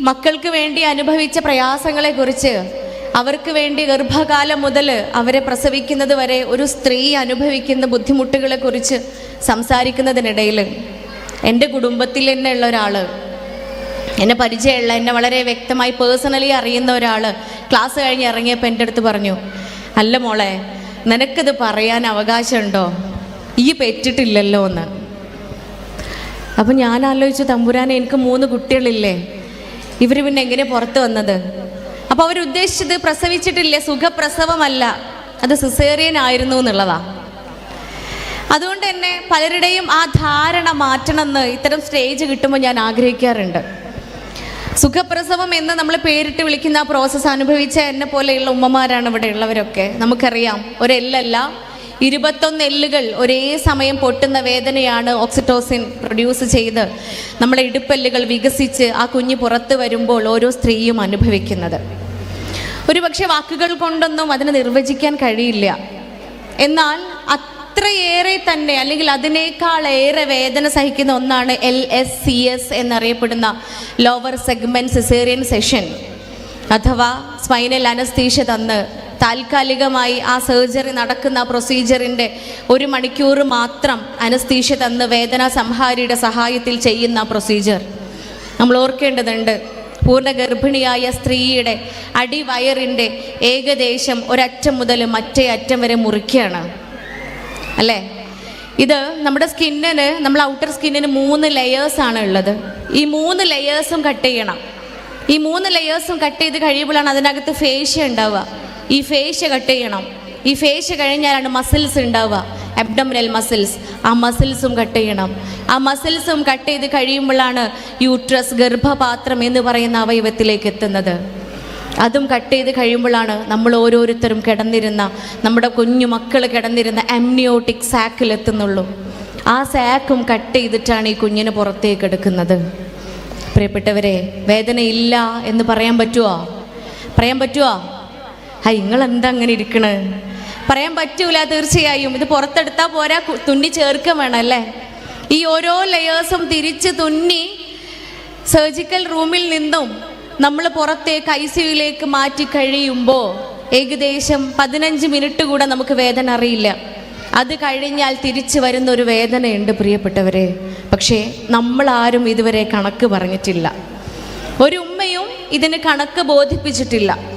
മക്കൾക്ക് വേണ്ടി അനുഭവിച്ച പ്രയാസങ്ങളെക്കുറിച്ച് അവർക്ക് വേണ്ടി ഗർഭകാലം മുതൽ അവരെ പ്രസവിക്കുന്നത് വരെ ഒരു സ്ത്രീ അനുഭവിക്കുന്ന ബുദ്ധിമുട്ടുകളെക്കുറിച്ച് സംസാരിക്കുന്നതിനിടയിൽ എന്റെ കുടുംബത്തിൽ തന്നെ ഉള്ള ഒരാൾ എന്നെ പരിചയമുള്ള എന്നെ വളരെ വ്യക്തമായി പേഴ്സണലി അറിയുന്ന ഒരാൾ ക്ലാസ് കഴിഞ്ഞ് ഇറങ്ങിയപ്പോൾ എന്റെ അടുത്ത് പറഞ്ഞു അല്ല മോളെ നിനക്കത് പറയാൻ അവകാശമുണ്ടോ? ഈ പെറ്റിട്ടില്ലല്ലോ എന്ന്. അപ്പം ഞാൻ ആലോചിച്ചു തമ്പുരാനെ എനിക്ക് മൂന്ന് കുട്ടികളില്ലേ? ഇവർ പിന്നെ എങ്ങനെ പുറത്ത് വന്നത്? അപ്പോൾ അവരുദ്ദേശിച്ചത് പ്രസവിച്ചിട്ടില്ല? സുഖപ്രസവമല്ല. അത് സിസേറിയൻ ആയിരുന്നു എന്നുള്ളതാ. അതുകൊണ്ട് തന്നെ പലരുടെയും ആ ധാരണ മാറ്റണമെന്ന് ഇത്തരം സ്റ്റേജ് കിട്ടുമ്പോൾ ഞാൻ ആഗ്രഹിക്കാറുണ്ട്. സുഖപ്രസവം എന്ന് നമ്മൾ പേരിട്ട് വിളിക്കുന്ന ആ പ്രോസസ്സ് അനുഭവിച്ച എന്നെ പോലെയുള്ള ഉമ്മമാരാണ് ഇവിടെ ഉള്ളവരൊക്കെ നമുക്കറിയാം ഒരെല്ലല്ല ഇരുപത്തൊന്ന് എല്ലുകൾ ഒരേ സമയം പൊട്ടുന്ന വേദനയാണ് ഓക്സിറ്റോസിൻ പ്രൊഡ്യൂസ് ചെയ്ത് നമ്മളെ ഇടുപ്പെല്ലുകൾ വികസിച്ച് ആ കുഞ്ഞ് പുറത്ത് വരുമ്പോൾ ഓരോ സ്ത്രീയും അനുഭവിക്കുന്നത്. ഒരു പക്ഷേ വാക്കുകൾ കൊണ്ടൊന്നും അതിനെ നിർവചിക്കാൻ കഴിയില്ല. എന്നാൽ അത്രയേറെ തന്നെ അല്ലെങ്കിൽ അതിനേക്കാൾ ഏറെ വേദന സഹിക്കുന്ന ഒന്നാണ് എൽ എസ് സി എസ് എന്നറിയപ്പെടുന്ന ലോവർ സെഗ്മെന്റ് സിസേറിയൻ സെഷൻ അഥവാ സ്പൈനൽ അനസ്തീഷ തന്ന് താൽക്കാലികമായി ആ സർജറി നടക്കുന്ന പ്രൊസീജിയറിന്റെ ഒരു മണിക്കൂർ മാത്രം അനസ്തീഷ്യ തന്ന് വേദന സംഹാരിയുടെ സഹായത്തിൽ ചെയ്യുന്ന പ്രൊസീജിയർ. നമ്മൾ ഓർക്കേണ്ടതുണ്ട് പൂർണ ഗർഭിണിയായ സ്ത്രീയുടെ അടിവയറിന്റെ ഏകദേശം ഒരറ്റം മുതൽ മറ്റേ അറ്റം വരെ മുറിക്കുകയാണ്. അല്ലേ? ഇത് നമ്മുടെ സ്കിന്നിന് നമ്മൾ ഔട്ടർ സ്കിന്നിന് മൂന്ന് ലെയേഴ്സാണ് ഉള്ളത്. ഈ മൂന്ന് ലെയേഴ്സും കട്ട് ചെയ്യണം. ഈ മൂന്ന് ലെയേഴ്സും കട്ട് ചെയ്ത് കഴിയുമ്പോഴാണ് അതിനകത്ത് ഫേഷ്യ ഉണ്ടാവുക. ഈ ഫേഷ്യ കട്ട് ചെയ്യണം. ഈ ഫേഷ്യ കഴിഞ്ഞാലാണ് മസിൽസ് ഉണ്ടാവുക. അബ്ഡമിനൽ മസിൽസ് ആ മസിൽസും കട്ട് ചെയ്യണം. ആ മസിൽസും കട്ട് ചെയ്ത് കഴിയുമ്പോഴാണ് യൂട്രസ് ഗർഭപാത്രം എന്ന് പറയുന്ന അവയവത്തിലേക്ക് എത്തുന്നത്. അതും കട്ട് ചെയ്ത് കഴിയുമ്പോഴാണ് നമ്മൾ ഓരോരുത്തരും കിടന്നിരുന്ന നമ്മുടെ കുഞ്ഞു മക്കൾ കിടന്നിരുന്ന അമ്നിയോട്ടിക് സാക്കിൽ എത്തുന്നുള്ളൂ. ആ സാക്കും കട്ട് ചെയ്തിട്ടാണ് ഈ കുഞ്ഞിന് പുറത്തേക്ക് എടുക്കുന്നത്. പ്രിയപ്പെട്ടവരെ വേദനയില്ല എന്ന് പറയാൻ പറ്റുമോ പറയാൻ പറ്റുമോ ഹൈ നിങ്ങൾ എന്താ അങ്ങനെ ഇരിക്കണ്? പറയാൻ പറ്റൂല തീർച്ചയായും. ഇത് പുറത്തെടുത്താൽ പോരാ തുന്നി ചേർക്കാൻ വേണം അല്ലേ? ഈ ഓരോ ലെയേഴ്സും തിരിച്ച് തുന്നി സർജിക്കൽ റൂമിൽ നിന്നും നമ്മൾ പുറത്തേക്ക് ഐ സിയുയിലേക്ക് മാറ്റി കഴിയുമ്പോൾ ഏകദേശം പതിനഞ്ച് മിനിറ്റ് കൂടെ നമുക്ക് വേദന അറിയില്ല. അത് കഴിഞ്ഞാൽ തിരിച്ചു വരുന്ന ഒരു വേദനയുണ്ട് പ്രിയപ്പെട്ടവരെ. പക്ഷേ നമ്മളാരും ഇതുവരെ കണക്ക് പറഞ്ഞിട്ടില്ല. ഒരു ഉമ്മയും ഇതിന് കണക്ക് ബോധിപ്പിച്ചിട്ടില്ല.